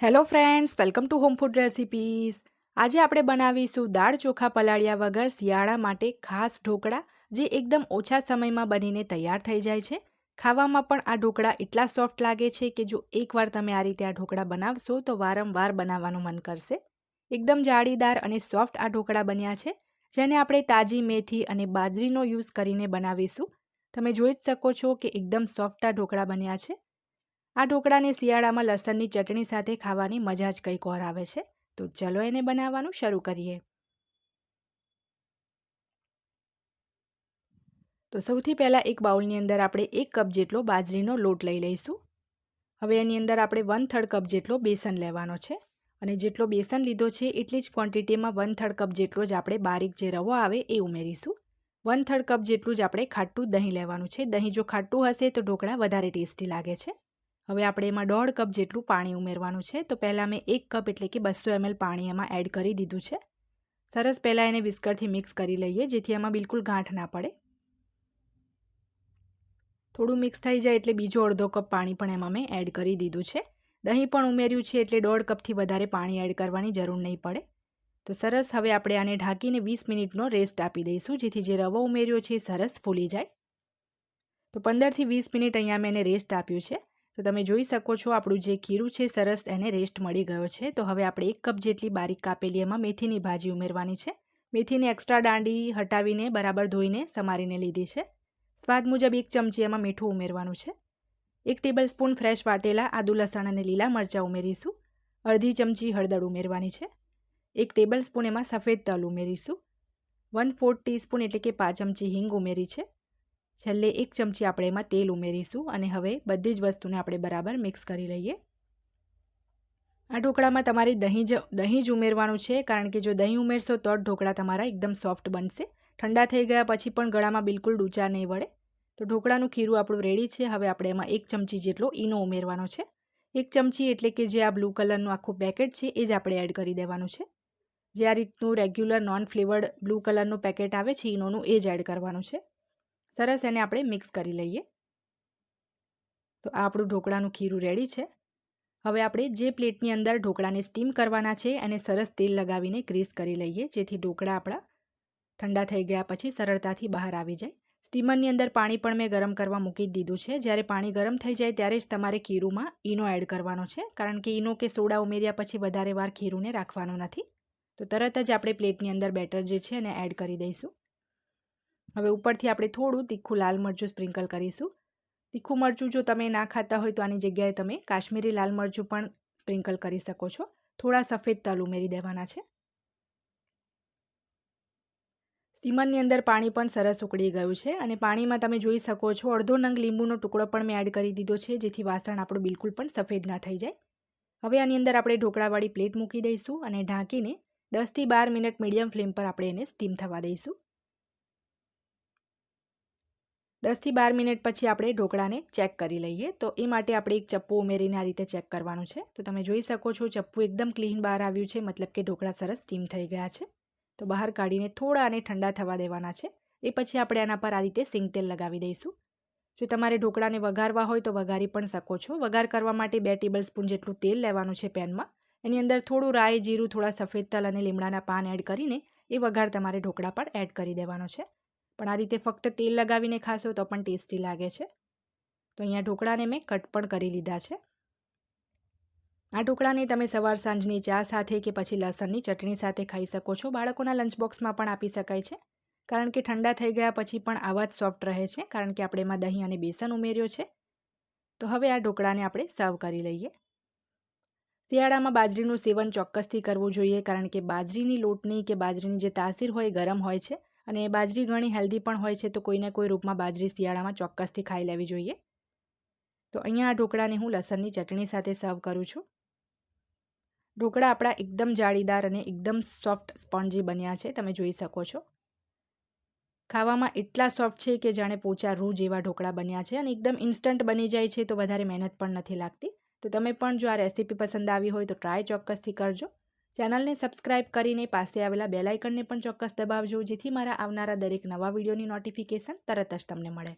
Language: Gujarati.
Hello friends welcome to home food recipes આજે આપણે બનાવીશું દાળ ચોખા પલાળ્યા વગર શિયાળા માટે ખાસ ઢોકળા, જે એકદમ ઓછા સમયમાં બનીને તૈયાર થઈ જાય છે. ખાવામાં પણ આ ઢોકળા એટલા સોફ્ટ લાગે છે કે જો એકવાર તમે આ રીતે આ ઢોકળા બનાવશો, તો વારંવાર બનાવવાનું મન કરશે. એકદમ જાળીદાર અને સોફ્ટ આ ઢોકળા બન્યા છે, જેને આપણે તાજી મેથી અને બાજરીનો યુઝ કરીને બનાવીશું. તમે જોઈ જ શકો છો કે એકદમ સોફ્ટ આ ઢોકળા બન્યા છે. આ ઢોકળાને શિયાળામાં લસણની ચટણી સાથે ખાવાની મજા જ કંઈક ઓર આવે છે. તો ચલો એને બનાવવાનું શરૂ કરીએ. તો સૌથી પહેલાં એક બાઉલની અંદર આપણે એક કપ જેટલો બાજરીનો લોટ લઈ લઈશું. હવે એની અંદર આપણે વન થર્ડ કપ જેટલો બેસન લેવાનો છે. અને જેટલો બેસન લીધો છે એટલી જ ક્વોન્ટિટીમાં વન થર્ડ કપ જેટલો જ આપણે બારીક જે રવો આવે એ ઉમેરીશું. વન થર્ડ કપ જેટલું જ આપણે ખાટું દહીં લેવાનું છે. દહીં જો ખાટું હશે તો ઢોકળા વધારે ટેસ્ટી લાગે છે. હવે આપણે એમાં દોઢ કપ જેટલું પાણી ઉમેરવાનું છે. તો પહેલાં મેં એક કપ એટલે કે બસો એમએલ પાણી એમાં એડ કરી દીધું છે. સરસ પહેલાં એને વિસ્કરથી મિક્સ કરી લઈએ, જેથી એમાં બિલકુલ ગાંઠ ના પડે. થોડું મિક્સ થઈ જાય એટલે બીજો અડધો કપ પાણી પણ એમાં મેં એડ કરી દીધું છે. દહીં પણ ઉમેર્યું છે એટલે દોઢ કપથી વધારે પાણી એડ કરવાની જરૂર નહીં પડે. તો સરસ હવે આપણે આને ઢાંકીને વીસ મિનિટનો રેસ્ટ આપી દઈશું, જેથી જે રવો ઉમેર્યો છે એ સરસ ફૂલી જાય. તો પંદરથી વીસ મિનિટ અહીંયા મેં એને રેસ્ટ આપ્યું છે. તો તમે જોઈ શકો છો આપણું જે ખીરું છે, સરસ એને રેસ્ટ મળી ગયો છે. તો હવે આપણે એક કપ જેટલી બારીક કાપેલી એમાં મેથીની ભાજી ઉમેરવાની છે. મેથીની એક્સ્ટ્રા દાંડી હટાવીને, બરાબર ધોઈને સમારીને લીધી છે. સ્વાદ મુજબ એક ચમચી એમાં મીઠું ઉમેરવાનું છે. એક ટેબલ સ્પૂન ફ્રેશ વાટેલા, આદુ, લસણ અને લીલા મરચાં ઉમેરીશું. અડધી ચમચી હળદર ઉમેરવાની છે. એક ટેબલ સ્પૂન એમાં સફેદ તલ ઉમેરીશું. વન ફોર્થ ટીસ્પૂન એટલે કે પાંચ ચમચી હિંગ ઉમેરી છે. છેલ્લે એક ચમચી આપણે એમાં તેલ ઉમેરીશું અને હવે બધી જ વસ્તુને આપણે બરાબર મિક્સ કરી લઈએ. આ ઢોકળામાં તમારે દહીં જ દહીં જ ઉમેરવાનું છે, કારણ કે જો દહીં ઉમેરશો તો જ ઢોકળા તમારા એકદમ સોફ્ટ બનશે. ઠંડા થઈ ગયા પછી પણ ગળામાં બિલકુલ ડૂચા નહીં વળે. તો ઢોકળાનું ખીરું આપણું રેડી છે, હવે આપણે એમાં એક ચમચી જેટલો ઈનો ઉમેરવાનો છે. એક ચમચી એટલે કે જે આ બ્લુ કલરનું આખું પેકેટ છે, એ જ આપણે એડ કરી દેવાનું છે. જે આ રીતનું રેગ્યુલર નોન ફ્લેવર્ડ બ્લુ કલરનું પેકેટ આવે છે, ઈનોનું એ જ એડ કરવાનું છે. સરસ એને આપણે મિક્સ કરી લઈએ. તો આ આપણું ઢોકળાનું ખીરું રેડી છે. હવે આપણે જે પ્લેટની અંદર ઢોકળાને સ્ટીમ કરવાના છે, એને સરસ તેલ લગાવીને ગ્રીસ કરી લઈએ, જેથી ઢોકળા આપણા ઠંડા થઈ ગયા પછી સરળતાથી બહાર આવી જાય. સ્ટીમરની અંદર પાણી પણ મેં ગરમ કરવા મૂકી દીધું છે. જ્યારે પાણી ગરમ થઈ જાય ત્યારે જ તમારે ખીરુંમાં ઈનો એડ કરવાનો છે, કારણ કે ઈનો કે સોડા ઉમેર્યા પછી વધારે વાર ખીરુંને રાખવાનું નથી. તો તરત જ આપણે પ્લેટની અંદર બેટર જે છે એને એડ કરી દઈશું. હવે ઉપરથી આપણે થોડું તીખું લાલ મરચું સ્પ્રિંકલ કરીશું. તીખું મરચું જો તમે ના ખાતા હોય તો આની જગ્યાએ તમે કાશ્મીરી લાલ મરચું પણ સ્પ્રિંકલ કરી શકો છો. થોડા સફેદ તલ ઉમેરી દેવાના છે. સ્ટીમરની અંદર પાણી પણ સરસ ઉકળી ગયું છે અને પાણીમાં તમે જોઈ શકો છો અડધો નંગ લીંબુનો ટુકડો પણ મેં એડ કરી દીધો છે જેથી વાસણ આપણું બિલકુલ પણ સફેદ ના થઈ જાય. હવે આની અંદર આપણે ઢોકળાવાળી પ્લેટ મૂકી દઈશું અને ઢાંકીને દસથી બાર મિનિટ મીડિયમ ફ્લેમ પર આપણે એને સ્ટીમ થવા દઈશું. દસથી બાર મિનિટ પછી આપણે ઢોકળાને ચેક કરી લઈએ. તો એ માટે આપણે એક ચપ્પુ ઉમેરીને આ રીતે ચેક કરવાનું છે. તો તમે જોઈ શકો છો, ચપ્પુ એકદમ ક્લીન બહાર આવ્યું છે, મતલબ કે ઢોકળા સરસ સ્ટીમ થઈ ગયા છે. તો બહાર કાઢીને થોડા અને ઠંડા થવા દેવાના છે. એ પછી આપણે આના પર આ રીતે સિંગ તેલ લગાવી દઈશું. જો તમારે ઢોકળાને વઘારવા હોય તો વઘારી પણ શકો છો. વઘાર કરવા માટે બે ટેબલ સ્પૂન જેટલું તેલ લેવાનું છે પેનમાં. એની અંદર થોડું રાઈ, જીરું, થોડા સફેદ તલ અને લીમડાના પાન એડ કરીને એ વઘાર તમારે ઢોકળા પર એડ કરી દેવાનો છે. પણ આ રીતે ફક્ત તેલ લગાવીને ખાશો તો પણ ટેસ્ટી લાગે છે. તો અહીંયા ઢોકળાને મેં કટ પણ કરી લીધા છે. આ ઢોકળાને તમે સવાર સાંજની ચા સાથે કે પછી લસણની ચટણી સાથે ખાઈ શકો છો. બાળકોના લંચ બોક્સમાં પણ આપી શકાય છે. કારણ કે ઠંડા થઈ ગયા પછી પણ આવા જ સોફ્ટ રહે છે. કારણ કે આપણે એમાં દહીં અને બેસન ઉમેર્યો છે. તો હવે આ ઢોકળાને આપણે સર્વ કરી લઈએ. શિયાળામાં બાજરીનું સેવન ચોક્કસથી કરવું જોઈએ. કારણ કે બાજરીની લોટની કે બાજરીની જે તાસીર હોય ગરમ હોય છે. અને બાજરી ઘણી હેલ્ધી પણ હોય છે, તો કોઈને કોઈ રૂપમાં બાજરી શિયાળામાં ચોક્કસથી ખાઈ લેવી જોઈએ. તો અહીંયા આ ઢોકળાને હું લસણની ચટણી સાથે સર્વ કરું છું. ઢોકળા આપણા એકદમ જાળીદાર અને એકદમ સોફ્ટ સ્પોન્જી બન્યા છે, તમે જોઈ શકો છો. ખાવામાં એટલા સોફ્ટ છે કે જાણે પોચા રૂ જેવા ઢોકળા બન્યા છે અને એકદમ ઇન્સ્ટન્ટ બની જાય છે, તો વધારે મહેનત પણ નથી લાગતી. તો તમે પણ જો આ રેસીપી પસંદ આવી હોય તો ટ્રાય ચોક્કસથી કરજો. ચેનલને સબસ્ક્રાઇબ કરીને પાસે આવેલા બેલાઇકનને પણ ચોક્કસ દબાવજો, જેથી મારા આવનારા દરેક નવા વિડીયોની નોટિફિકેશન તરત જ તમને મળે.